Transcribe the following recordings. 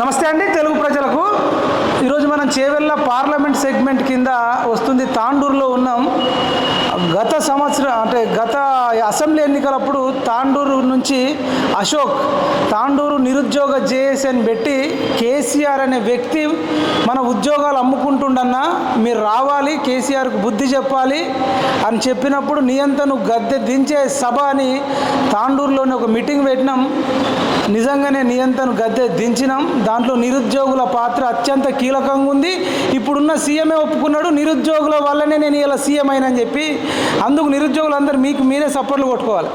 నమస్తే అండి తెలుగు ప్రజలకు. ఈరోజు మనం చేవెళ్ళ పార్లమెంట్ సెగ్మెంట్ కింద వస్తుంది తాండూరులో ఉన్నాం. గత సంవత్సరం అంటే గత అసెంబ్లీ ఎన్నికలప్పుడు తాండూరు నుంచి అశోక్ తాండూరు నిరుద్యోగ జేఏసీ అని పెట్టి కేసీఆర్ అనే వ్యక్తి మన ఉద్యోగాలు అమ్ముకుంటుండన్నా మీరు రావాలి కేసీఆర్కు బుద్ధి చెప్పాలి అని చెప్పినప్పుడు నియంతను గద్దె దించే సభ అని తాండూరులోని ఒక మీటింగ్ పెట్టినాం. నిజంగానే నియంత్రణ గద్దె దించినాం. దాంట్లో నిరుద్యోగుల పాత్ర అత్యంత కీలకంగా ఉంది. ఇప్పుడున్న సీఎంఏ ఒప్పుకున్నాడు నిరుద్యోగుల వల్లనే నేను ఇలా సీఎం అయినని చెప్పి అందుకు నిరుద్యోగులందరూ మీకు మీరే సపోర్ట్లు కొట్టుకోవాలి.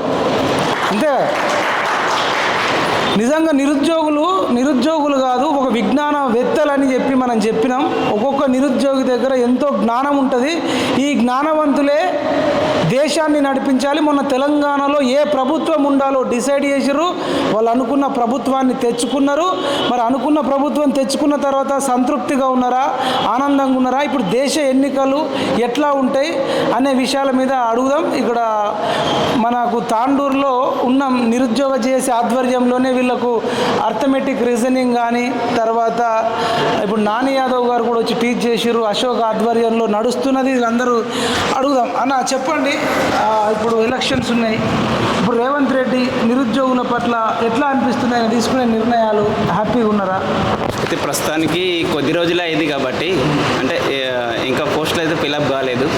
అంతే నిజంగా నిరుద్యోగులు నిరుద్యోగులు కాదు ఒక విజ్ఞానవేత్తలు అని చెప్పి మనం చెప్పినాం. ఒక్కొక్క నిరుద్యోగి దగ్గర ఎంతో జ్ఞానం ఉంటుంది. ఈ జ్ఞానవంతులే దేశాన్ని నడిపించాలి. మొన్న తెలంగాణలో ఏ ప్రభుత్వం ఉండాలో డిసైడ్ చేసారు వాళ్ళు అనుకున్న ప్రభుత్వాన్ని తెచ్చుకున్నారు. మరి అనుకున్న ప్రభుత్వం తెచ్చుకున్న తర్వాత సంతృప్తిగా ఉన్నారా? ఆనందంగా ఉన్నారా? ఇప్పుడు దేశ ఎన్నికలు ఎట్లా ఉంటాయి అనే విషయాల మీద అడుగుదాం. ఇక్కడ మనకు తాండూరులో ఉన్న నిరుద్యోగ చేసే ఆధ్వర్యంలోనే వీళ్ళకు అర్థమెటిక్ రీజనింగ్ కానీ తర్వాత ఇప్పుడు నాని యాదవ్ గారు కూడా వచ్చి టీచ్ చేసిర్రు అశోక్ ఆధ్వర్యంలో నడుస్తున్నది వీళ్ళందరూ అడుగుదాం. అన్న చెప్పండి. ఇప్పుడు ఎలక్షన్స్ ఉన్నాయి. ఇప్పుడు రేవంత్ రెడ్డి నిరుద్యోగుల పట్ల ఎట్లా అనిపిస్తున్నాయి ఆయన తీసుకునే నిర్ణయాలు హ్యాపీగా ఉన్నారా? అయితే ప్రస్తుతానికి కొద్ది రోజులే అయింది కాబట్టి అంటే ఇంకా పోస్టులు అయితే ఫిలప్ కాలేదు.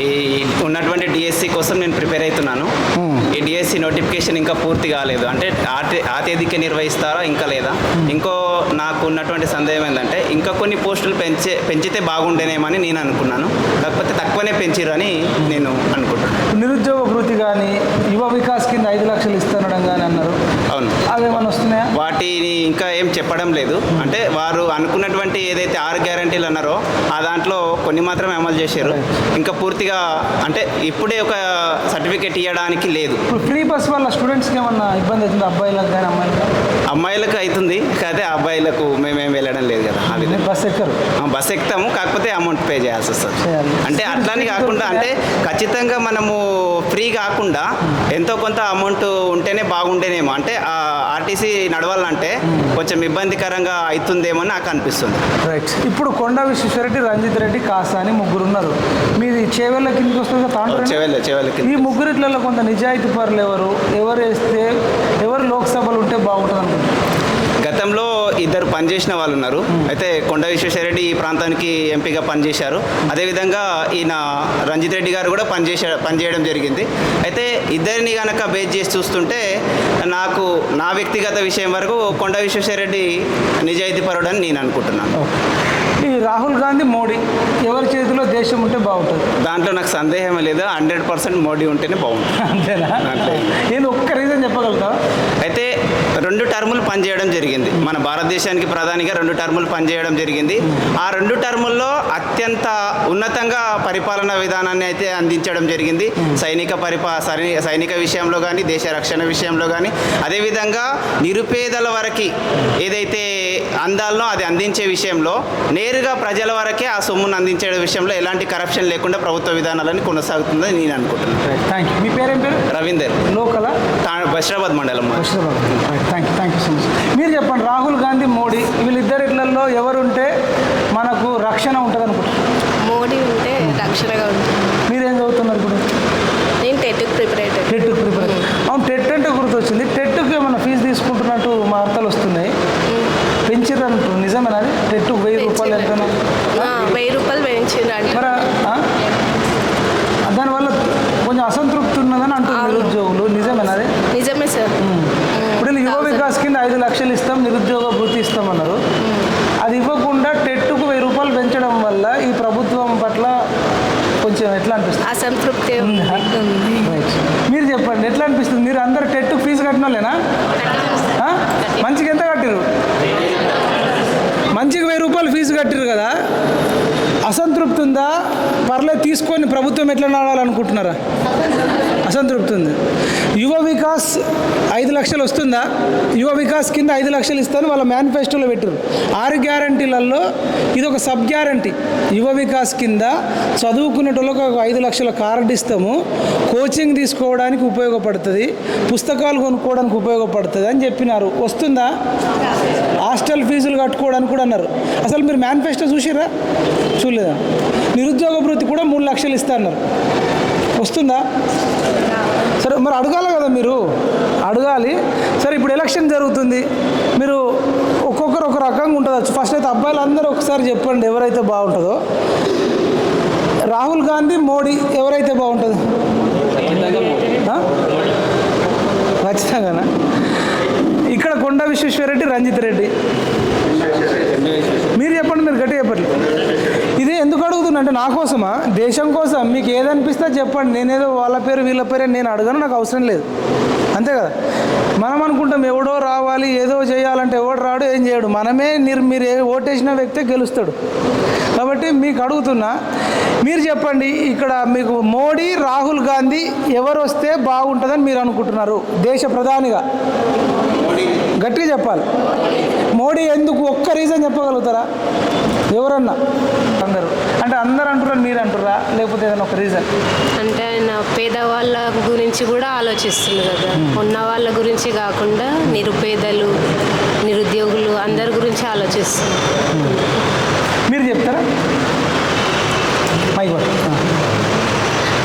ఈ ఉన్నటువంటి డిఎస్సి కోసం నేను ప్రిపేర్ అవుతున్నాను. ఈ డిఎస్సి నోటిఫికేషన్ ఇంకా పూర్తి కాలేదు. అంటే ఆ తే- ఆ నిర్వహిస్తారా ఇంకా లేదా? ఇంకో నాకు ఉన్నటువంటి సందేహం ఏంటంటే ఇంకా కొన్ని పోస్టులు పెంచే పెంచితే బాగుండేనేమని నేను అనుకున్నాను. కాకపోతే తక్కువనే పెంచిర్రు అని నేను అనుకుంటున్నాను నిరుద్యోగ భృతి కానీ యువ వికాస్ కింద ఐదు లక్షలు ఇస్తానడం కానీ అన్నారు. అవును. వాటిని ఇంకా ఏం చెప్పడం లేదు. అంటే వారు అనుకున్నటువంటి ఏదైతే ఆరు గ్యారంటీలు అన్నారో ఆ దాంట్లో కొన్ని మాత్రమే అమలు చేశారు. ఇంకా పూర్తిగా అంటే ఇప్పుడే ఒక సర్టిఫికేట్ ఇవ్వడానికి లేదు. ఫ్రీ బస్ వల్ల స్టూడెంట్స్కి ఏమన్నా ఇబ్బంది అవుతుంది? అబ్బాయిలకు కానీ అమ్మాయిలకు అమ్మాయిలకు అవుతుంది. అయితే అబ్బాయిలకు మేమేం వెళ్ళడం లేదు కదా ఆ విధంగా. బస్ ఎక్కరు. బస్ ఎక్కుతాము కాకపోతే అమౌంట్ పే చేయాల్సి వస్తుంది. అంటే అట్లాని కాకుండా అంటే ఖచ్చితంగా మనము ఫ్రీ కాకుండా ఎంతో కొంత అమౌంట్ ఉంటేనే బాగుండేనేమో. అంటే ఆ ఆర్టీసీ నడవాలంటే కొంచెం ఇబ్బందికరంగా అవుతుందేమో నాకు అనిపిస్తుంది. రైట్. ఇప్పుడు కొండ విశ్వేశ్వరరెడ్డి రంజిత్ రెడ్డి కాసా అని ముగ్గురు ఉన్నారు. మీది చేవెళ్ళ కిందకి వస్తుంది చెవెళ్ళ ఈ ముగ్గురిట్లలో కొంత నిజాయితీ పరులు ఎవరు? ఎవరు వేస్తే ఎవరు లోక్సభలు ఉంటే బాగుంటుంది అనుకుంటున్నారు ప్రాంతంలో ఇద్దరు పనిచేసిన వాళ్ళు ఉన్నారు. అయితే కొండ విశ్వేశ్వరరెడ్డి ఈ ప్రాంతానికి ఎంపీగా పనిచేశారు. అదేవిధంగా ఈయన రంజిత్ రెడ్డి గారు కూడా పనిచేసే పనిచేయడం జరిగింది. అయితే ఇద్దరిని కనుక బేస్ చేసి చూస్తుంటే నాకు నా వ్యక్తిగత విషయం వరకు కొండ విశ్వేశ్వరరెడ్డి నిజాయితీ పరుడని నేను అనుకుంటున్నాను. ఈ రాహుల్ గాంధీ మోడీ ఎవరి చేతిలో దేశం ఉంటే బాగుంటుంది? దాంట్లో నాకు సందేహం లేదు. హండ్రెడ్ పర్సెంట్ మోడీ ఉంటేనే బాగుంటుంది. అంతేనా. నేను ఒక్క రీజన్ చెప్పగలుగుతా. అయితే రెండు టర్ములు పనిచేయడం జరిగింది. మన భారతదేశానికి ప్రధానిగా రెండు టర్ములు పనిచేయడం జరిగింది. ఆ రెండు టర్ముల్లో అత్యంత ఉన్నతంగా పరిపాలనా విధానాన్ని అయితే అందించడం జరిగింది. సైనిక పరిపా సైని- సైనిక విషయంలో కానీ దేశ రక్షణ విషయంలో కానీ అదేవిధంగా నిరుపేదల వరకు ఏదైతే అందాలనో అది అందించే విషయంలో నేరుగా ప్రజల వరకే ఆ సొమ్మును అందించే విషయంలో ఎలాంటి కరప్షన్ లేకుండా ప్రభుత్వ విధానాలని కొనసాగుతుందని నేను అనుకుంటున్నాను. థ్యాంక్ యూ మీ పేరేం పేరు? రవీందర్. లోకలా? తా- బషీరాబాద్ మండలం. Thank you thank you so much మీరు చెప్పండి రాహుల్ గాంధీ మోడీ వీళ్ళిద్దరిట్లలో ఎవరుంటే మనకు రక్షణ ఉంటుంది అనుకుంటున్నారు మోడీ ఉంటే రక్షణగా ఉంటుంది. మీరేం చదువుతున్నారు ఇప్పుడు? నేను టెట్కి ప్రిపేర్ అవుతాను టెట్ ప్రిపేర్ అవును టెట్ అంటే గుర్తొచ్చింది. టెట్కి ఏమైనా ఫీజు తీసుకుంటున్నట్టు వార్తలు వస్తున్నాయి పెంచిర్రు అంటారు నిజమేనా అది టెట్ వెయ్యి రూపాయలు ఎంతనో వెయ్యి రూపాయలు పెంచిండ్రు అంటే మరి ఆ? దానివల్ల కొంచెం అసంతృప్తి ఉన్నదని అంటున్నారు అవును. నిరుద్యోగులు నిజమేనా అది నిజమే సార్ ఇప్పుడు వీళ్ళు యువ వికాస్ కింద ఐదు లక్షలు ఇస్తాం నిరుద్యోగ భృతి ఇస్తామన్నారు అది ఇవ్వకుండా టెట్టుకు వెయ్యి రూపాయలు పెంచడం వల్ల ఈ ప్రభుత్వం పట్ల కొంచెం ఎట్లా అనిపిస్తుంది? అసంతృప్తి. మీరు చెప్పండి ఎట్లా అనిపిస్తుంది? మీరు అందరు టెట్ ఫీజు కట్టిన వాళ్ళేనా ఆ? మంచిగా ఎంత కట్టిరు మంచిగా వెయ్యి రూపాయలు ఫీజు కట్టిరు కదా? అసంతృప్తి ఉందా? పర్లేదు తీసుకొని ప్రభుత్వం ఎట్లా నడవాలనుకుంటున్నారా? అసంతృప్తి ఉంది యువ వికాస్ ఐదు లక్షలు వస్తుందా? యువ వికాస్ కింద ఐదు లక్షలు ఇస్తాను వాళ్ళ మేనిఫెస్టోలో పెట్టారు. ఆరు గ్యారంటీలలో ఇది ఒక సబ్ గ్యారంటీ యువ వికాస్ కింద చదువుకునేటోళ్ళకి ఒక ఐదు లక్షల కార్డు ఇస్తాము కోచింగ్ తీసుకోవడానికి ఉపయోగపడుతుంది పుస్తకాలు కొనుక్కోవడానికి ఉపయోగపడుతుంది అని చెప్పినారు. వస్తుందా? హాస్టల్ ఫీజులు కట్టుకోవడానికి కూడా అన్నారు. అసలు మీరు మేనిఫెస్టో చూసిరా చూడలేదా? నిరుద్యోగ వృత్తి కూడా మూడు లక్షలు ఇస్తా అన్నారు. వస్తుందా? సరే మరి అడగాలి కదా మీరు? అడగాలి. సరే ఇప్పుడు ఎలక్షన్ జరుగుతుంది. మీరు ఒక్కొక్కరు ఒక రకంగా ఉంటుంది? ఫస్ట్ అయితే అబ్బాయిలు అందరూ ఒకసారి చెప్పండి ఎవరైతే బాగుంటుందో. రాహుల్ గాంధీ మోడీ ఎవరైతే బాగుంటుంది? ఖచ్చితంగానా? ఇక్కడ కొండ విశ్వేశ్వరరెడ్డి రంజిత్ రెడ్డి. మీరు చెప్పండి మీరు గట్టి చెప్పండి. ఇది ఎందుకు అడుగుతున్నా అంటే నా కోసమా? దేశం కోసం మీకు ఏదనిపిస్తే చెప్పండి. నేనేదో వాళ్ళ పేరు వీళ్ళ పేరు నేను అడగను నాకు అవసరం లేదు. అంతే కదా? మనం అనుకుంటాం ఎవడో రావాలి ఏదో చేయాలంటే ఎవడు రాడు ఏం చేయడు. మనమే మీరు మీరు ఏ ఓటేసిన వ్యక్తే గెలుస్తాడు. కాబట్టి మీకు అడుగుతున్నా మీరు చెప్పండి ఇక్కడ మీకు మోడీ రాహుల్ గాంధీ ఎవరు వస్తే బాగుంటుందని మీరు అనుకుంటున్నారు? దేశ ప్రధానిగా. గట్టిగా చెప్పాలి. మోడీ ఎందుకు ఒక్క రీజన్ చెప్పగలుగుతారా? ఎవరన్నా అందరూ. అంటే అందరు అంటున్నారు మీరు అంటుర్రా లేకపోతే ఏదైనా ఒక రీజన్ అంటే ఆయన పేదవాళ్ళ గురించి కూడా ఆలోచిస్తుంది కదా. ఉన్న వాళ్ళ గురించి కాకుండా నిరుపేదలు నిరుద్యోగులు అందరి గురించి ఆలోచిస్తుంది మీరు చెప్తారా.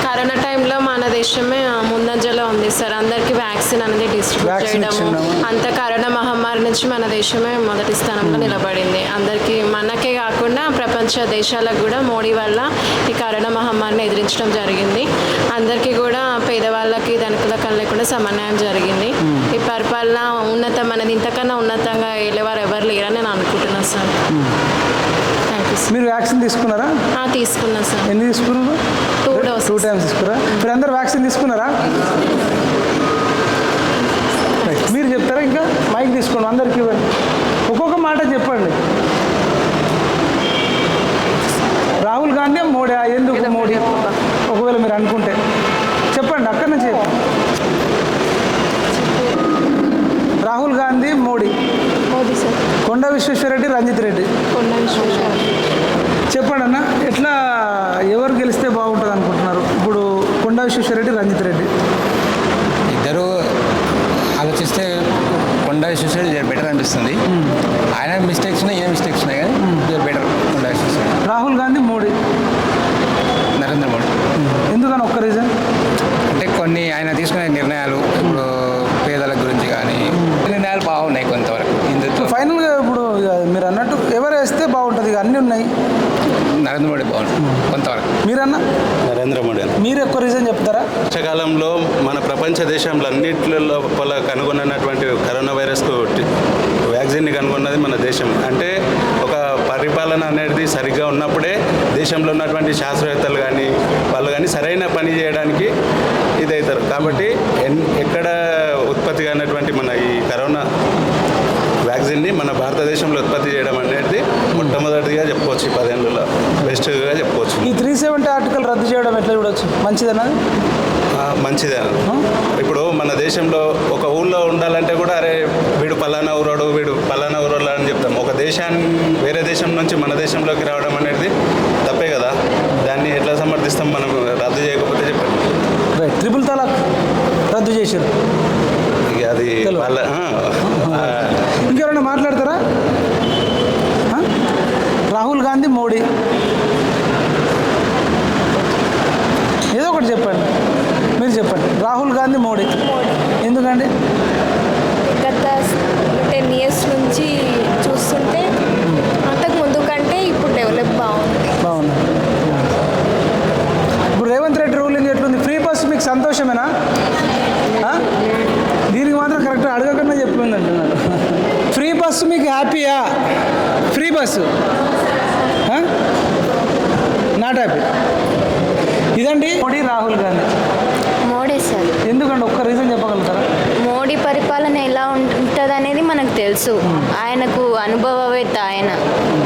కరోనా టైంలో మన దేశమే ముందంజలో ఉంది సార్. అందరికీ వ్యాక్సిన్ అనేది డిస్ట్రిబ్యూట్ చేయడము. ఇచ్చిండము. అంత కరోనా మహమ్మారి నుంచి మన దేశమే మొదటి స్థానంలో నిలబడింది. అందరికీ ప్రపంచ దేశాలకు కూడా మోడీ వల్ల ఈ కరోనా మహమ్మారిని ఎదిరించడం జరిగింది. అందరికీ కూడా పేదవాళ్ళకి ధనికులకు లేకుండా సమన్వయం జరిగింది. ఈ పరిపాలన ఉన్నతం అనేది ఇంతకన్నా ఉన్నతంగా వెళ్ళేవారు ఎవరు లేరని నేను అనుకుంటున్నాను సార్. మీరు వ్యాక్సిన్ తీసుకున్నారా? తీసుకున్నా సార్. ఎన్ని తీసుకున్నారు? Two doses. టూ టైమ్స్ తీసుకున్నారా? మీరు అందరు వ్యాక్సిన్ తీసుకున్నారా. మీరు చెప్తారా ఇంకా? మైక్ తీసుకోండి అందరికి ఇవ్వండి. ఒక్కొక్క మాట చెప్పండి. రాహుల్ గాంధీ మోడీ ఎందుకు మోడీ? ఒకవేళ మీరు అనుకుంటే. చెప్పండి అక్కడి నుంచి చెప్పండి. రాహుల్ గాంధీ మోడీ. మోదీ సార్. కొండ విశ్వేశ్వరరెడ్డి రంజిత్ రెడ్డి. కొండ విశ్వేశ్వర చెప్పండి అన్న ఎట్లా ఎవరు గెలిస్తే బాగుంటుంది అనుకుంటున్నారు? ఇప్పుడు కొండ విశ్వేశ్వరరెడ్డి రంజిత్ రెడ్డి. ఇద్దరు ఆలోచిస్తే కొండ విశ్వేశ్వరుడు బెటర్ అనిపిస్తుంది. ఆయన మిస్టేక్స్ ఉన్నాయి కానీ బెటర్ కొండ విశ్వేశ్వరుడు రాహుల్ గాంధీ మోడీ నరేంద్ర మోడీ ఎందుకని ఒక్క రీజన్ అంటే కొన్ని ఆయన తీసుకునే నిర్ణయాలు ఇప్పుడు పేదల గురించి కానీ నిర్ణయాలు బాగున్నాయి కొంతవరకు హిందుత్వం ఫైనల్గా ఇప్పుడు ఇక మీరు అన్నట్టు ఎవరు వేస్తే బాగుంటుంది ఇక అన్నీ ఉన్నాయి నరేంద్ర మోడీ బాగుంటుంది కొంతవరకు మీరన్నా? నరేంద్ర మోడీ. మీరు ఎక్కువ రీజన్ చెప్తారా? వర్షాకాలంలో మన ప్రపంచ దేశంలో అన్నింటిలో కనుగొన్నటువంటి కరోనా వైరస్కు వ్యాక్సిన్ని కనుగొన్నది మన దేశం. అంటే ఒక పరిపాలన అనేది సరిగ్గా ఉన్నప్పుడే దేశంలో ఉన్నటువంటి శాస్త్రవేత్తలు కానీ వాళ్ళు కానీ సరైన పని చేయడానికి ఇదవుతారు కాబట్టి ఎక్కడ ఉత్పత్తి కానటువంటి మన ఈ కరోనా వ్యాక్సిన్ని మన భారతదేశంలో ఉత్పత్తి చేయడం అనేది మొట్టమొదటిగా చెప్పుకోవచ్చు ఈ పదేళ్ళలో బెస్ట్గా చెప్పుకోవచ్చు. ఈ త్రీ సెవెంటీ ఆర్టికల్ రద్దు చేయడం ఎట్లా చూడొచ్చు? మంచిదన్నది ఆ, మంచిదే ఇప్పుడు మన దేశంలో ఒక ఊళ్ళో ఉండాలంటే కూడా అరే వీడు పలానా ఊరోడు వీడు పలానా ఊరోడు అని చెప్తాం. ఒక దేశాన్ని వేరే దేశం నుంచి మన దేశంలోకి రావడం అనేది తప్పే కదా. దాన్ని ఎట్లా సమర్థిస్తాం మనం? రద్దు చేయకపోతే చెప్పండి. ట్రిపుల్ తలాక్ రద్దు చేశారు. అది. వాళ్ళ ఇంకెవరైనా మాట్లాడతారా? రాహుల్ గాంధీ మోడీ. ఏదో ఒకటి చెప్పండి. మీరు చెప్పండి. రాహుల్ గాంధీ మోడీ. ఎందుకండి? గత టెన్ ఇయర్స్ నుంచి చూస్తుంటే అంతకు ముందు కంటే ఇప్పుడు డెవలప్ బాగుంది. బాగుంది. ఇప్పుడు రేవంత్ రెడ్డి రూలింగ్ ఎట్లుంది? ఫ్రీ బస్ మీకు సంతోషమేనా ఆ? దీనికి మాత్రం కరెక్ట్ అడగకుండా చెప్పింది అంటున్నారు ఫ్రీ బస్సు మీకు హ్యాపీయా? Free bus? నాట్ హ్యాపీ ఇదండి? మోడీ రాహుల్ గాంధీ. మోడీ సార్. ఎందుకంటే ఒక్క రీజన్ చెప్పగలుగుతారా? మోడీ పరిపాలన ఎలా ఉంటుంది అనేది మనకు తెలుసు. ఆయనకు అనుభవవేత్త ఆయన.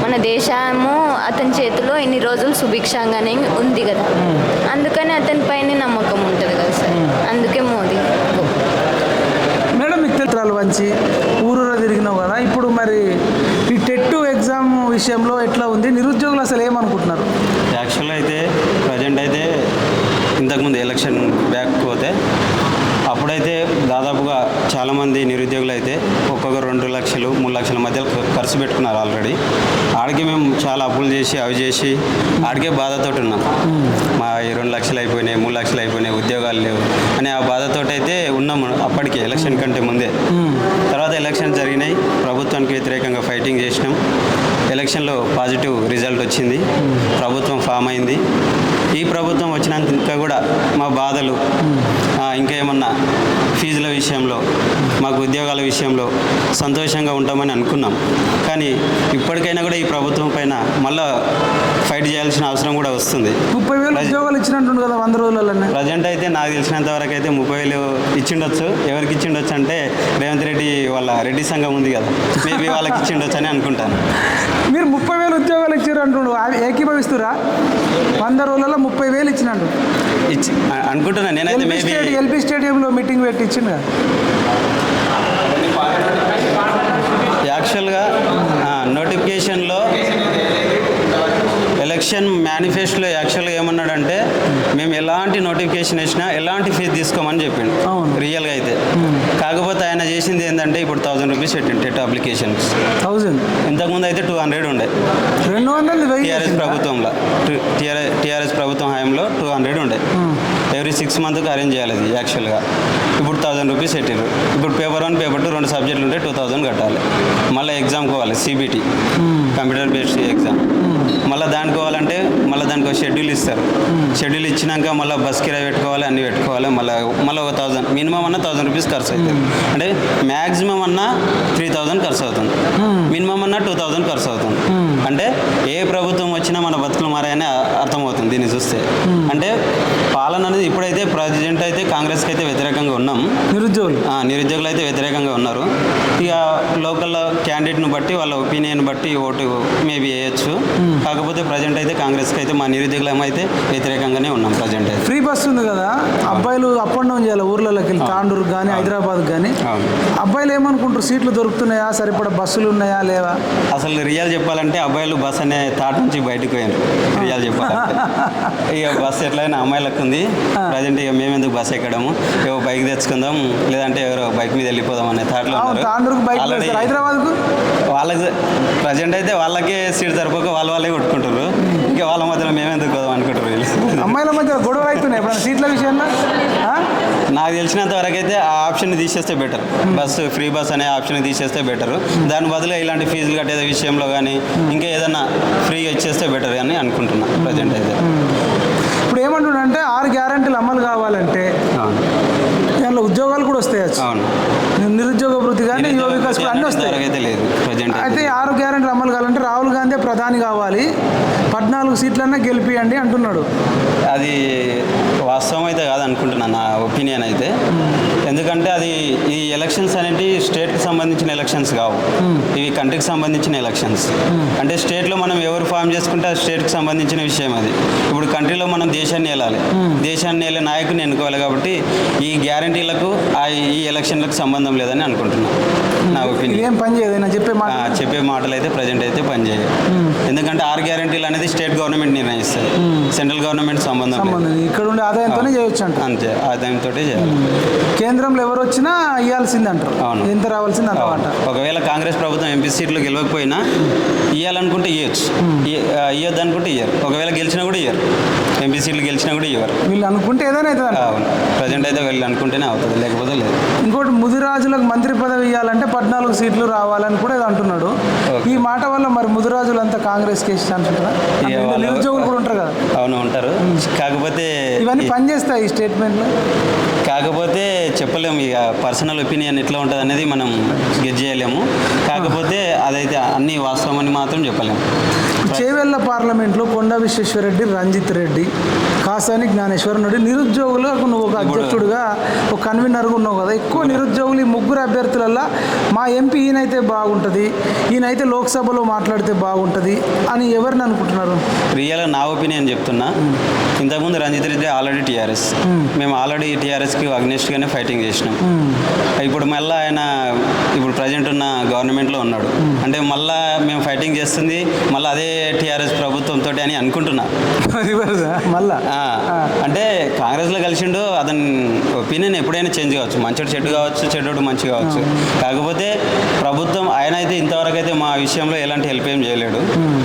మన దేశము అతని చేతిలో ఇన్ని రోజులు సుభిక్షంగానే ఉంది కదా. అందుకని అతని పైన నమ్మకం ఉంటుంది కదా సార్. అందుకే మోదీ మేడం మీకు చిత్రాలు వంచి ఊరూరా తిరిగినావు కదా ఇప్పుడు మరి ఈ టెట్ ఎగ్జామ్ విషయంలో ఎట్లా ఉంది? నిరుద్యోగులు అసలు ఏమనుకుంటున్నారు? యాక్చువల్గా అయితే ప్రజెంట్ అయితే ఇంతకుముందు ఎలక్షన్ బ్యాక్ పోతే అప్పుడైతే దాదాపుగా చాలామంది నిరుద్యోగులు అయితే ఒక్కొక్క రెండు లక్షలు మూడు లక్షల మధ్య ఖర్చు పెట్టుకున్నారు ఆల్రెడీ. ఆడికి మేము చాలా అప్పులు చేసి అవి చేసి ఆడికే బాధతో ఉన్నాం. మా ఈ రెండు లక్షలు అయిపోయినాయి మూడు లక్షలు అయిపోయినాయి ఉద్యోగాలు లేవు అనే ఆ బాధతో అయితే ఉన్నాము అప్పటికే ఎలక్షన్ కంటే ముందే. తర్వాత ఎలక్షన్ జరిగినాయి ప్రభుత్వానికి వ్యతిరేకంగా ఫైటింగ్ చేసినాం. ఎలక్షన్లో పాజిటివ్ రిజల్ట్ వచ్చింది. ప్రభుత్వం ఫామ్ అయింది. ఈ ప్రభుత్వం వచ్చినంత ఇంకా కూడా మా బాధలు ఇంకా ఏమన్నా ఫీజుల విషయంలో మాకు ఉద్యోగాల విషయంలో సంతోషంగా ఉంటామని అనుకున్నాం. కానీ ఇప్పటికైనా కూడా ఈ ప్రభుత్వం పైన మళ్ళా ఫైట్ చేయాల్సిన అవసరం కూడా వస్తుంది. ముప్పై వేలు ఉద్యోగాలు ఇచ్చినట్టుండు కదా వంద రోజులలోనే. ప్రజెంట్ అయితే నాకు తెలిసినంత వరకు అయితే ముప్పై వేలు ఇచ్చిండొచ్చు. ఎవరికి ఇచ్చిండొచ్చు అంటే రేవంత్ రెడ్డి వాళ్ళ రెడ్డి సంఘం ఉంది కదా. మేబీ వాళ్ళకి ఇచ్చిండొచ్చు అని అనుకుంటాను. మీరు ముప్పై వేలు ఉద్యోగాలు ఇచ్చారు అంటుండు. ఏకీభవిస్తురా? వంద రోజులలో ముప్పై వేలు ఇచ్చినట్టు ఇచ్చి అనుకుంటున్నాను నేనైతే ఎల్పీ మేబీ ఎల్పీ స్టేడియంలో మీటింగ్ పెట్టి ఇచ్చిండు యాక్చువల్గా నోటిఫికేషన్లో ఎలక్షన్ మేనిఫెస్టోలో యాక్చువల్గా ఏమన్నాడంటే మేము ఎలాంటి నోటిఫికేషన్ ఇచ్చినా ఎలాంటి ఫీజు తీసుకోమని చెప్పిండు. రియల్గా అయితే. కాకపోతే ఆయన చేసింది ఏంటంటే ఇప్పుడు థౌజండ్ రూపీస్ పెట్టిండు టెట్ అప్లికేషన్స్ థౌజండ్ ఇంతకుముందు అయితే టూ హండ్రెడ్ ఉండే. రెండు టీఆర్ఎస్? ప్రభుత్వంలో టీఆర్ఎస్ ప్రభుత్వం హయాంలో టూ హండ్రెడ్ ఉండే. ఎవ్రీ సిక్స్ మంత్కి అరేంజ్ చేయాలి అది యాక్చువల్గా ఇప్పుడు థౌజండ్ రూపీస్ పెట్టారు ఇప్పుడు పేపర్ వన్ పేపర్ టూ రెండు సబ్జెక్టులు ఉంటే టూ థౌజండ్ కట్టాలి. మళ్ళీ ఎగ్జామ్ పోవాలి సిబిటి కంప్యూటర్ బేస్డ్ ఎగ్జామ్ మళ్ళీ దానికి పోవాలంటే మళ్ళీ దానికి ఒక షెడ్యూల్ ఇస్తారు. షెడ్యూల్ ఇచ్చినాక మళ్ళీ బస్ కిరాయి పెట్టుకోవాలి అన్నీ పెట్టుకోవాలి మళ్ళీ మళ్ళీ ఒక థౌజండ్ మినిమం అన్న థౌజండ్ రూపీస్ ఖర్చు అవుతుంది అంటే మ్యాక్సిమం అన్న త్రీ థౌజండ్ ఖర్చు అవుతుంది. మినిమం అన్న టూ థౌజండ్ ఖర్చు అవుతుంది. అంటే ఏ ప్రభుత్వం వచ్చినా మన బతుకులు మారాయని అర్థమవుతుంది దీన్ని చూస్తే. అంటే పాలన అనేది ఇప్పుడైతే ప్రజెంట్ అయితే కాంగ్రెస్కి అయితే వ్యతిరేకంగా ఉన్నాం. నిరుద్యోగులు. నిరుద్యోగులు అయితే వ్యతిరేకంగా ఉన్నారు. ఇక లోకల్ క్యాండిడేట్ను బట్టి వాళ్ళ ఒపీనియన్ బట్టి ఓటు మేబీ వేయచ్చు. కాకపోతే ప్రజెంట్ అయితే కాంగ్రెస్కి అయితే మా నిరుద్యోగులం అయితే వ్యతిరేకంగానే ఉన్నాం ప్రజెంట్ అయితే. ఫ్రీ బస్ ఉంది కదా అబ్బాయిలు అప్ అండ్ డౌన్ చేయాలి ఊర్లలోకి వెళ్ళి తాండూరు కానీ హైదరాబాద్ కానీ. అబ్బాయిలు ఏమనుకుంటారు సీట్లు దొరుకుతున్నాయా సరిపడా బస్సులు ఉన్నాయా లేవా? అసలు రియల్ చెప్పాలంటే అబ్బాయిలు బస్ అనే థాట్ నుంచి బయటకు పోయారు రియల్ చెప్పాలంటే. ఇక బస్ ఎట్లయినా అమ్మాయిలకు ఉంది. ప్రజెంట్ ఇక మేము ఎందుకు బస్ ఎక్కడము? ఏవో బైక్ తెచ్చుకుందాం లేదంటే ఎవరో బైక్ మీద వెళ్ళిపోదాం అనే థాట్లో ఉన్నారు. Already వేస్తారు హైదరాబాద్కు? వాళ్ళకి ప్రజెంట్ అయితే వాళ్ళకే సీట్ సరిపోక వాళ్ళు వాళ్ళే కొట్టుకుంటారు. ఇంకా వాళ్ళ మధ్యలో మేము ఎందుకు పోదాం అనుకుంటారు వీళ్ళు? అమ్మాయిల మధ్య గొడవలు అవుతున్నాయి. ఎప్పుడైనా సీట్ల విషయంలో? నాకు తెలిసినంత వరకు అయితే ఆ ఆప్షన్ తీసేస్తే బెటర్. బస్సు ఫ్రీ బస్ అనే ఆప్షన్ తీసేస్తే బెటర్. దాని బదులు ఇలాంటి ఫీజులు కట్టే విషయంలో కానీ ఇంకా ఏదైనా ఫ్రీగా ఇచ్చేస్తే బెటర్ అని అనుకుంటున్నా ప్రజెంట్ అయితే. ఇప్పుడు ఏమంటుండంటే ఆరు గ్యారంటీలు అమలు కావాలంటే దానిలో ఉద్యోగాలు కూడా వస్తాయి అవును. వృత్తి కానీ యువ వికాస్ అన్నీ వస్తాయి. అయితే ఆరు గ్యారెంటీలు అమలు కావాలంటే రాహుల్ గాంధీ ప్రధాని కావాలి. పద్నాలుగు సీట్లన్నా గెలిపియండి అంటున్నాడు. అది వాస్తవం అయితే కాదు అనుకుంటున్నాను నా ఒపీనియన్ అయితే. ఎందుకంటే అది ఈ ఎలక్షన్స్ అనేవి స్టేట్కి సంబంధించిన ఎలక్షన్స్ కావు. ఇవి కంట్రీకి సంబంధించిన ఎలక్షన్స్ అంటే స్టేట్లో మనం ఎవరు ఫామ్ చేసుకుంటే అది స్టేట్కి సంబంధించిన విషయం అది. ఇప్పుడు కంట్రీలో మనం దేశాన్ని వెళ్ళాలి దేశాన్ని వెళ్ళే నాయకుని ఎన్నుకోవాలి కాబట్టి ఈ గ్యారంటీలకు ఆ ఈ ఎలక్షన్లకు సంబంధం లేదని అనుకుంటున్నాను నా ఒపీనియన్ పని చేయదు చెప్పే ఆ, చెప్పే మాటలు అయితే ప్రజెంట్ అయితే పనిచేయవు ఎందుకంటే ఆరు గ్యారంటీలు అనేది స్టేట్ గవర్నమెంట్ నిర్ణయిస్తుంది. సెంట్రల్ గవర్నమెంట్ సంబంధం ఇక్కడ ఉండే ఆదాయంతోనే చేయొచ్చు అంట అంతే. ఆదాయంతో చేయాలి. కేంద్రంలో ఎవరు వచ్చినా ఇవ్వాల్సింది అంటారు. ఎంత రావాల్సింది మాట. ఒకవేళ కాంగ్రెస్ ప్రభుత్వం ఎంపీ సీట్లు గెలవకపోయినా ఇవ్వాలనుకుంటే ఇవ్వచ్చు ఇవ్వద్దు అనుకుంటే ఇయ్యరు. ఒకవేళ గెలిచినా కూడా ఇయ్యరు. ఎంపీ సీట్లు గెలిచినా కూడా ఇవ్వరు వీళ్ళు అనుకుంటే ఏదైనా అవుతుంది అవును. ప్రజెంట్ అయితే వెళ్ళి అనుకుంటేనే అవుతుంది. లేకపోతే లేదు. ఇంకోటి ముదిరాజులకు మంత్రి పదవి ఇవ్వాలంటే పద్నాలుగు సీట్లు రావాలని కూడా ఏదో అంటున్నాడు. ఈ మాట వల్ల మరి ముదిరాజులు అంతా కాంగ్రెస్ కేసు నిరుద్యోగులు కూడా ఉంటారు కదా. అవును ఉంటారు. కాకపోతే ఇవన్నీ పనిచేస్తాయి ఈ స్టేట్మెంట్లు? కాకపోతే చెప్పలేము ఇక పర్సనల్ ఒపీనియన్ ఎట్లా ఉంటుంది అనేది మనం గెట్ చేయలేము. కాకపోతే అదైతే అన్ని వాస్తవం అని మాత్రం చెప్పలేము. చేవెళ్ళ పార్లమెంట్లో కొండా విశ్వేశ్వరరెడ్డి రంజిత్ రెడ్డి కాసాని జ్ఞానేశ్వర రెడ్డి నిరుద్యోగులకు నువ్వు ఒక అధ్యక్షుడిగా ఒక కన్వీనర్గా ఉన్నావు కదా. ఎక్కువ నిరుద్యోగులు ఈ ముగ్గురు అభ్యర్థులల్లో మా ఎంపీ ఈయనైతే బాగుంటుంది ఈయనైతే లోక్సభలో మాట్లాడితే బాగుంటుంది అని ఎవరిని అనుకుంటున్నారు? రియల్గా నా ఒపీనియన్ చెప్తున్నా. ఇంతకుముందు రంజిత్ రెడ్డి ఆల్రెడీ టీఆర్ఎస్. మేము. ఆల్రెడీ టీఆర్ఎస్కి అగ్నిస్ట్గానే ఫైటింగ్ చేసినాం. ఇప్పుడు మళ్ళీ ఆయన ఇప్పుడు ప్రజెంట్ ఉన్న గవర్నమెంట్లో ఉన్నాడు. అంటే మళ్ళా మేము ఫైటింగ్ చేస్తుంది మళ్ళీ అదే టీఆర్ఎస్ ప్రభుత్వంతో అని అనుకుంటున్నా. మళ్ళా? అంటే కాంగ్రెస్లో కలిసిండు అతని ఒపీనియన్ ఎప్పుడైనా చేంజ్ కావచ్చు. మంచోడు చెడు కావచ్చు చెడ్డోడు మంచి కావచ్చు. కాకపోతే ప్రభుత్వం ఆయన అయితే ఇంతవరకు అయితే మా విషయంలో ఎలాంటి హెల్ప్ ఏం చేయలేడు.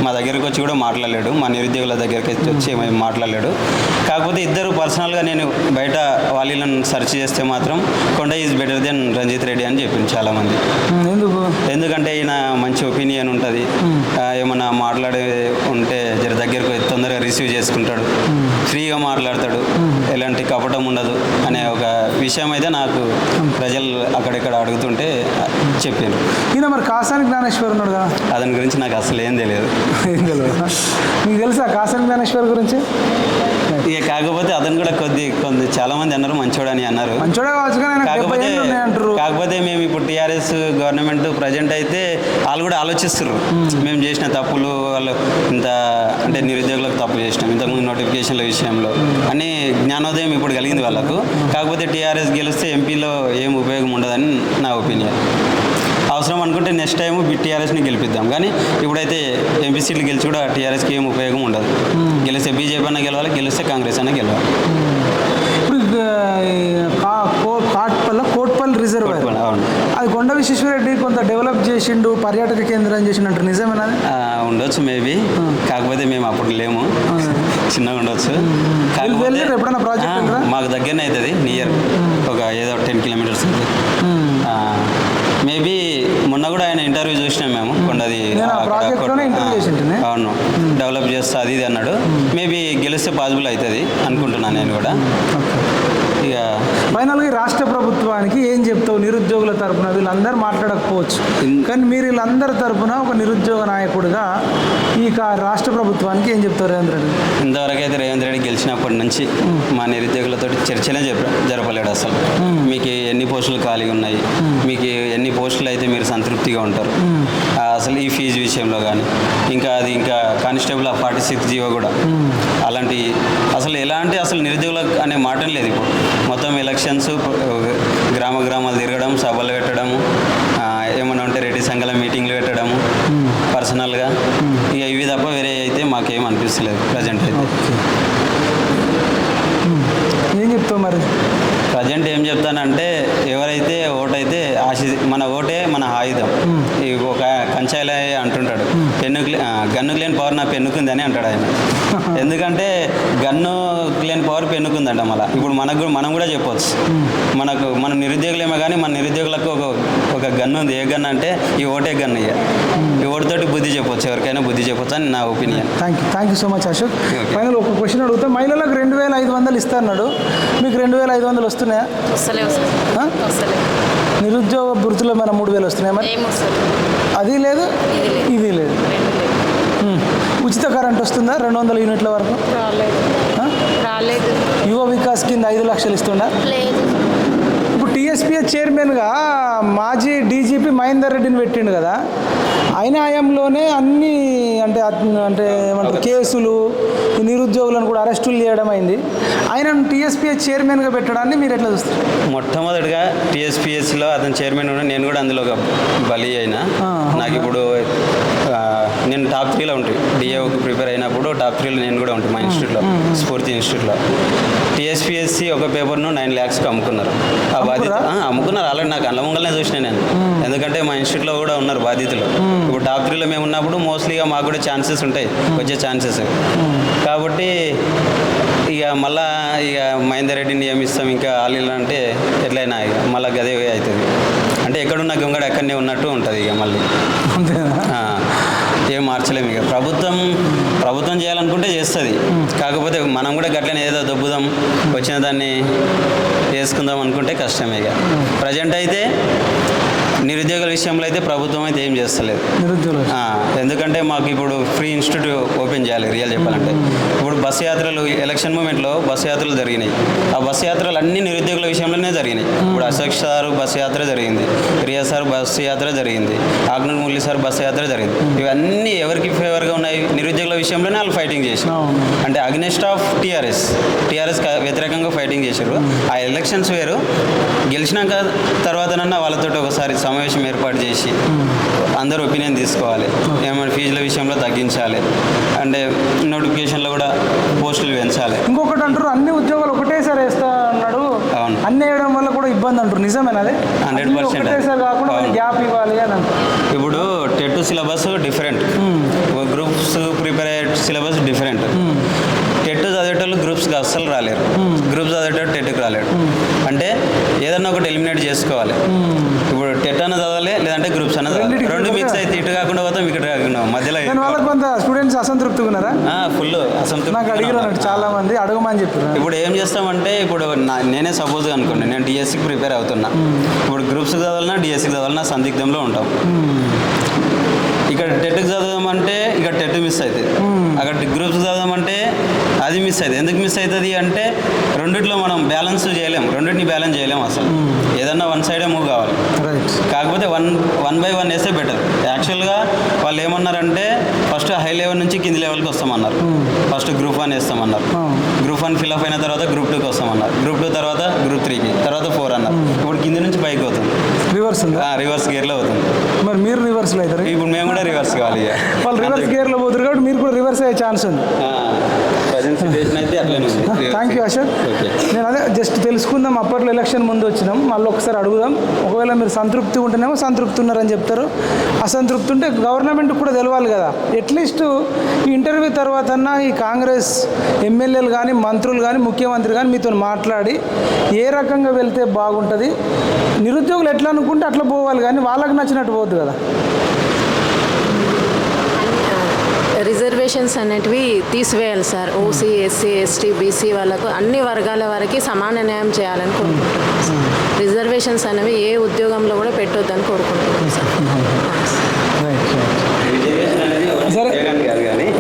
మా దగ్గరికి వచ్చి కూడా మాట్లాడలేడు. మా నిరుద్యోగుల దగ్గరికి వచ్చి మాట్లాడలేడు. కాకపోతే ఇద్దరు పర్సనల్గా నేను బయట వాళ్ళని సెర్చ్ చేస్తే మాత్రం Konda is better then Ranjith Reddy అని చెప్పింది చాలామంది. ఎందుకు? ఎందుకంటే ఈయన మంచి ఒపీనియన్ ఉంటుంది. ఏమన్నా మాట్లాడే ఉంటే జర దగ్గరకు తొందరగా రిసీవ్ చేసుకుంటాడు. ఫ్రీగా మాట్లాడతాడు. ఎలాంటి కపటం ఉండదు అనే ఒక విషయం అయితే నాకు ప్రజలు అక్కడిక్కడ అడుగుతుంటే చెప్పాను ఈయన మరి కాసాని జ్ఞానేశ్వర్ ఉన్నాడు కదా? అతని గురించి నాకు అసలు ఏం తెలియదు. ఏం తెలియదు. మీకు తెలుసా కాసాని జ్ఞానేశ్వర్ గురించి? ఇక కాకపోతే అతను కూడా కొద్ది కొద్ది చాలా మంది అన్నారు. మంచోడు అని అన్నారు కాకపోతే కాకపోతే మేము ఇప్పుడు టీఆర్ఎస్ గవర్నమెంట్ ప్రజెంట్ అయితే వాళ్ళు కూడా ఆలోచిస్తారు మేము. చేసిన తప్పులు వాళ్ళు ఇంత అంటే నిరుద్యోగులకు తప్పు చేసినాం ఇంతకుముందు నోటిఫికేషన్ల విషయంలో అని జ్ఞానోదయం ఇప్పుడు కలిగింది వాళ్ళకు. కాకపోతే టీఆర్ఎస్ గెలిస్తే ఎంపీలో ఏం ఉపయోగం ఉండదని నా ఒపీనియన్. అవసరం అనుకుంటే నెక్స్ట్ టైం టీఆర్ఎస్ని గెలిపిద్దాం. కానీ ఇప్పుడైతే ఎంపీ సీట్లు గెలిచి కూడా టీఆర్ఎస్కి ఏం ఉపయోగం ఉండదు. గెలిస్తే బీజేపీ అన్న గెలవాలి గెలిస్తే కాంగ్రెస్ అన్న గెలవాలి. కాట్పల్లి కోట్పల్లి, అవును. అది కొండ విశ్వేశ్వరరెడ్డి కొంత డెవలప్ చేసిండు పర్యాటక కేంద్రం చేసిండు నిజమేనా ఉండొచ్చు మేబీ కాకపోతే మేము అప్పుడు లేము. చిన్నగా ఉండొచ్చు. ఎప్పుడైనా? మాకు దగ్గరనే అవుతుంది నియర్ ఒక ఏదో టెన్ కిలోమీటర్స్ మేబీ మొన్న కూడా ఆయన ఇంటర్వ్యూ చూసినాం మేము కొండది. అవును. డెవలప్ చేస్తా అది ఇది అన్నాడు. మేబీ గెలిస్తే పాసిబుల్ అవుతుంది అనుకుంటున్నాను నేను కూడా. ఇక ఫైనల్గా ఈ రాష్ట్ర ప్రభుత్వానికి ఏం చెప్తావు? నిరుద్యోగుల తరపున వీళ్ళందరూ మాట్లాడకపోవచ్చు. కానీ మీరు వీళ్ళందరి తరపున ఒక నిరుద్యోగ నాయకుడిగా ఈ రాష్ట్ర ప్రభుత్వానికి ఏం చెప్తారు రేవంత్ రెడ్డి? ఇంతవరకు అయితే రేవంత్ రెడ్డి గెలిచినప్పటి నుంచి మా నిరుద్యోగులతో చర్చలే జరప జరపలేడు అసలు. మీకు ఎన్ని పోస్టులు ఖాళీగా ఉన్నాయి? మీకు ఎన్ని పోస్టులు అయితే మీరు సంతృప్తిగా ఉంటారు? అసలు ఈ ఫీజు విషయంలో కానీ ఇంకా అది ఇంకా కానిస్టేబుల్ ఆ ఫార్టీ సిక్స్ జీవో కూడా అలాంటి అసలు ఎలాంటి అసలు నిరుద్యోగులకు అనే మాట లేదు ఇప్పుడు. ఎలక్షన్స్ గ్రామ గ్రామాలు తిరగడం సభలు పెట్టడము ఏమన్నా ఉంటే రెడ్డి సంఘాల మీటింగ్లు పెట్టడము పర్సనల్గా ఇక ఇవి తప్ప వేరే అయితే మాకేం అనిపిస్తలేదు ప్రజెంట్ అయితే. ఏం చెప్తావు మరి? ప్రజెంట్ ఏం చెప్తానంటే ఎవరైతే ఓటైతే ఆశి మన ఓటే మన ఆయుధం. ఈ ఒక కంచాయిల అంటుంటాడు. పెన్నుకు గన్నుకు లేని పవర్ నా పెన్నుకుంది అని అంటాడు ఆయన. ఎందుకంటే గన్ను లేని పవర్ పెన్నుకుందంట మళ్ళీ. ఇప్పుడు మనకు మనం కూడా చెప్పొచ్చు. మనకు మనం నిరుద్యోగులేమో కానీ మన నిరుద్యోగులకు ఒక ఒక గన్ను ఉంది. ఏ గన్ను అంటే ఈ ఓటే గన్ను ఇక ఈ ఓటుతోటి బుద్ధి చెప్పొచ్చు. ఎవరికైనా బుద్ధి చెప్పొచ్చు అని నా opinion. Thank you. Thank you so much Ashok. Final ఒక క్వశ్చన్ అడుగుతా. మహిళలకు రెండు వేల ఐదు వందలు ఇస్తాన్నాడు మీకు రెండు వేల ఐదు వందలు వస్తున్నాయా? నిరుద్యోగ వృత్తిలో మన మూడు వేలు వస్తున్నాయా మరి? అది లేదు? ఇది లేదు. ఉచిత కరెంట్ వస్తుందా? రెండు వందల యూనిట్ల వరకు? యువ వికాస్ కింద ఐదు లక్షలు ఇస్తుండా లేదు. ఇప్పుడు టీఎస్పీఎస్ చైర్మన్గా మాజీ డీజీపీ మహేందర్ రెడ్డిని పెట్టిండు కదా. ఆయన హయాంలోనే అన్ని అంటే అంటే ఏమంటారు కేసులు నిరుద్యోగులను కూడా అరెస్టులు చేయడం అయింది. ఆయన టీఎస్పీఎస్ చైర్మన్గా పెట్టడాన్ని మీరు ఎట్లా చూస్తారు? మొట్టమొదటిగా టీఎస్పిఎస్సిలో అతను చైర్మన్ ఉన్న నేను కూడా అందులో ఒక బలి అయినా. నాకు ఇప్పుడు నేను టాప్ త్రీలో ఉంటాయి డిఏఓకి ప్రిపేర్ అయినప్పుడు టాప్ త్రీలో నేను కూడా ఉంటాను మా ఇన్స్టిట్యూట్లో స్ఫూర్తి ఇన్స్టిట్యూట్లో. టీఎస్పిఎస్సి ఒక పేపర్ను నైన్ ల్యాక్స్కి అమ్ముకున్నారు. ఆ బాధ్యత అమ్ముకున్నారు. ఆల్రెడీ నాకు అల్ల ముంగలనే చూసిన నేను. ఎందుకంటే మా ఇన్స్టిట్యూట్లో కూడా ఉన్నారు బాధితులు ఇప్పుడు టాప్ త్రీలో మేము ఉన్నప్పుడు మోస్ట్లీగా మాకు కూడా ఛాన్సెస్ ఉంటాయి వచ్చే ఛాన్సెస్. కాబట్టి ఇక మళ్ళా ఇక మహేందర్ రెడ్డిని నియమిస్తాం ఇంకా వాళ్ళు అంటే ఎట్లయినా ఇక మళ్ళీ గదే అవుతుంది. అంటే ఎక్కడున్న గొంగడు అక్కడనే ఉన్నట్టు ఉంటుంది ఇక మళ్ళీ. అంతేనా? ఏం మార్చలేము ఇక. ప్రభుత్వం ప్రభుత్వం చేయాలనుకుంటే చేస్తుంది. కాకపోతే మనం కూడా గట్లనే ఏదో దొబ్బుదాం వచ్చిన దాన్ని వేసుకుందాం అనుకుంటే కష్టమే ఇక. ప్రజెంట్ అయితే నిరుద్యోగుల విషయంలో అయితే ప్రభుత్వం అయితే ఏం చేస్తలేదు. ఎందుకంటే మాకు ఇప్పుడు ఫ్రీ ఇన్స్టిట్యూట్ ఓపెన్ చేయాలి రియల్ చెప్పాలంటే. ఇప్పుడు బస్సు యాత్రలు ఎలక్షన్ మూమెంట్లో బస్సు యాత్రలు జరిగినాయి. ఆ బస్సు యాత్రలు అన్ని నిరుద్యోగుల విషయంలోనే జరిగినాయి. ఇప్పుడు అశోక్ సార్ బస్సు యాత్ర జరిగింది రియా సార్ బస్సు యాత్ర జరిగింది ఆగ్నూర్ మురళి సార్ బస్సు యాత్ర జరిగింది. ఇవన్నీ ఎవరికి ఫేవర్గా ఉన్నాయి? నిరుద్యోగుల విషయంలోనే వాళ్ళు ఫైటింగ్ చేశారు. అంటే అగ్నెస్ట్ ఆఫ్ టీఆర్ఎస్ టీఆర్ఎస్ వ్యతిరేకంగా ఫైటింగ్ చేశారు. ఆ ఎలక్షన్స్ వేరు. గెలిచినాక తర్వాతనన్నా వాళ్ళతో ఒకసారి సమావేశం ఏర్పాటు చేసి అందరూ ఒపీనియన్ తీసుకోవాలి. ఏమైనా ఫీజుల విషయంలో తగ్గించాలి. అంటే నోటిఫికేషన్లో కూడా పోస్టులు పెంచాలి. ఇంకొకటి అంటారు అన్ని ఉద్యోగాలు ఒకటేసారి వేస్తా అన్నాడు. అవును. అన్ని వేయడం వల్ల కూడా ఇబ్బంది అంటారు. నిజమేనా అది? 100% అన్ని ఒకటేసారి కాకుండా అవును. గ్యాప్ ఇవ్వాలి అని ఇప్పుడు TET syllabus different. Groups prepare అయ్యే సిలబస్ డిఫరెంట్. టెట్ చదివేటోళ్ళు గ్రూప్స్కి అస్సలు రాలేరు. గ్రూప్స్ చదివేటోళ్ళు టెట్కి రాలేరు. అంటే ఏదన్నా ఒకటి ఎలిమినేట్ చేసుకోవాలి. టెట్ అన్న చదవాలి లేదంటే గ్రూప్స్ అన్న చదవాలి. రెండు మిక్స్ అయితే ఇటు కాకుండా పోతాం ఇక్కడ కాకుండా మధ్యలో కొంత స్టూడెంట్స్ అసంతృప్తిగా ఉన్నారా? ఫుల్ నాకు అడిగారు అన్నట్టు చాలా మంది అడగమని చెప్పారు. ఇప్పుడు ఏం చేస్తామంటే ఇప్పుడు నేనే సపోజ్ అనుకోండి నేను డిఎస్సికి ప్రిపేర్ అవుతున్నా. ఇప్పుడు గ్రూప్స్కి చదవాలన్నా డిఎస్సికి చదవాలన్నా సందిగ్ధంలో ఉంటాం. ఇక్కడ టెట్కి చదవమంటే ఇక్కడ టెట్ మిస్ అవుతుంది అక్కడ గ్రూప్స్ చదవమంటే అది మిస్ అవుతుంది ఎందుకు మిస్ అవుతుంది అంటే రెండిట్లో మనం బ్యాలెన్స్ చేయలేం. రెండింటిని బ్యాలెన్స్ చేయలేం అసలు. ఏదన్నా వన్ సైడే మూవ్ కావాలి. కాకపోతే వన్ వన్ బై వన్ వేస్తే బెటర్ యాక్చువల్గా వాళ్ళు ఏమన్నారంటే ఫస్ట్ హై లెవెల్ నుంచి కింది లెవెల్కి వస్తామన్నారు. ఫస్ట్ గ్రూప్ వన్ వేస్తామన్నారు. గ్రూప్ వన్ ఫిల్అప్ అయిన తర్వాత గ్రూప్ టూకి వస్తామన్నారు. గ్రూప్ టూ తర్వాత గ్రూప్ త్రీకి తర్వాత ఫోర్ అన్నారు. ఇప్పుడు కింది నుంచి పైకి అవుతుంది రివర్స్ రివర్స్ గేర్లో అవుతుంది మరి మీరు రివర్స్లో అవుతారు? ఇప్పుడు మేము కూడా రివర్స్ కావాలి. వాళ్ళు రివర్స్ గేర్లో పోతారు కాబట్టి మీరు కూడా రివర్స్ అయ్యే ఛాన్స్ ఉంది. థ్యాంక్ యూ అశోక్ ఓకే నేను అదే జస్ట్ తెలుసుకుందాం. అప్పట్లో ఎలక్షన్ ముందు వచ్చినాం. మళ్ళీ ఒకసారి అడుగుదాం. ఒకవేళ మీరు సంతృప్తి ఉంటేనేమో సంతృప్తి ఉన్నారని చెప్తారు. అసంతృప్తి ఉంటే గవర్నమెంట్ కూడా తెలవాలి కదా. అట్లీస్ట్ ఈ ఇంటర్వ్యూ తర్వాత ఈ కాంగ్రెస్ ఎమ్మెల్యేలు కానీ మంత్రులు కానీ ముఖ్యమంత్రి కానీ మీతో మాట్లాడి ఏ రకంగా వెళ్తే బాగుంటుంది నిరుద్యోగులు ఎట్లా అనుకుంటే అట్లా పోవాలి కానీ వాళ్ళకి నచ్చినట్టు పోవద్దు కదా. రిజర్వేషన్స్ అనేటివి తీసివేయాలి sir. OC SC ST BC వాళ్ళకు అన్ని వర్గాల వారికి సమాన న్యాయం చేయాలని కోరుకుంటున్నాం. సార్. రిజర్వేషన్స్ అనేవి ఏ ఉద్యోగంలో కూడా పెట్టొద్దని కోరుకుంటున్నాం సార్. సరే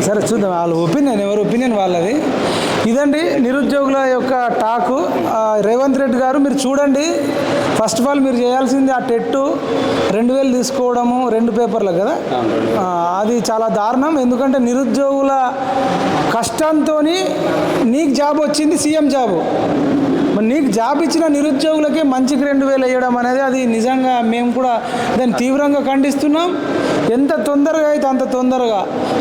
సరే చూద్దాం. వాళ్ళ ఒపీనియన్ ఎవరి ఒపీనియన్ వాళ్ళది? ఇదండి నిరుద్యోగుల యొక్క టాకు. రేవంత్ రెడ్డి గారు మీరు చూడండి. ఫస్ట్ ఆఫ్ ఆల్ మీరు చేయాల్సింది ఆ టెట్టు రెండు వేలు తీసుకోవడము రెండు పేపర్లు కదా? అది చాలా దారుణం. ఎందుకంటే నిరుద్యోగుల కష్టంతో నీకు జాబ్ వచ్చింది సీఎం జాబు. మరి నీకు జాబ్ ఇచ్చిన నిరుద్యోగులకే మంచికి రెండు వేలు వేయడం అనేది అది నిజంగా మేము కూడా దాన్ని తీవ్రంగా ఖండిస్తున్నాం. ఎంత తొందరగా అయితే అంత తొందరగా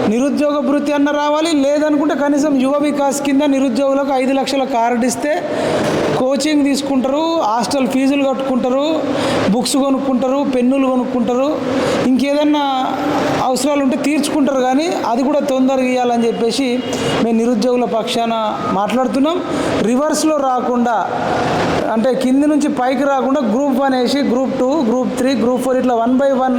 నిరుద్యోగ భృతి అన్న రావాలి లేదనుకుంటే కనీసం యువ వికాస్ కింద నిరుద్యోగులకు ఐదు లక్షల కార్డు ఇస్తే కోచింగ్ తీసుకుంటారు హాస్టల్ ఫీజులు కట్టుకుంటారు బుక్స్ కొనుక్కుంటారు పెన్నులు కొనుక్కుంటారు. ఇంకేదన్నా అవసరాలు ఉంటే తీర్చుకుంటారు కానీ అది కూడా తొందరగా ఇవ్వాలని చెప్పేసి మేము నిరుద్యోగుల పక్షాన మాట్లాడుతున్నాం. రివర్స్లో రాకుండా అంటే కింది నుంచి పైకి రాకుండా గ్రూప్ వన్ వేసి group two group three group four ఇట్లా వన్ బై వన్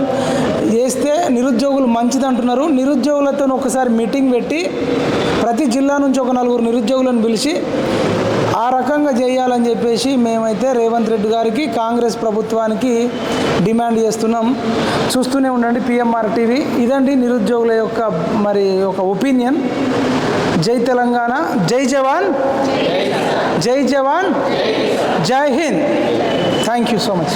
చేస్తే నిరుద్యోగులు మంచిది అంటున్నారు నిరుద్యోగులతో ఒకసారి మీటింగ్ పెట్టి ప్రతి జిల్లా నుంచి ఒక నలుగురు నిరుద్యోగులను పిలిచి ఆ రకంగా చేయాలని చెప్పేసి మేమైతే రేవంత్ రెడ్డి గారికి కాంగ్రెస్ ప్రభుత్వానికి డిమాండ్ చేస్తున్నాం. చూస్తూనే ఉండండి పిఎంఆర్ టీవీ. ఇదండి నిరుద్యోగుల యొక్క మరి ఒక ఒపీనియన్. జై తెలంగాణ జై జవాన్ జై జవాన్ జై Hind. Thank you so much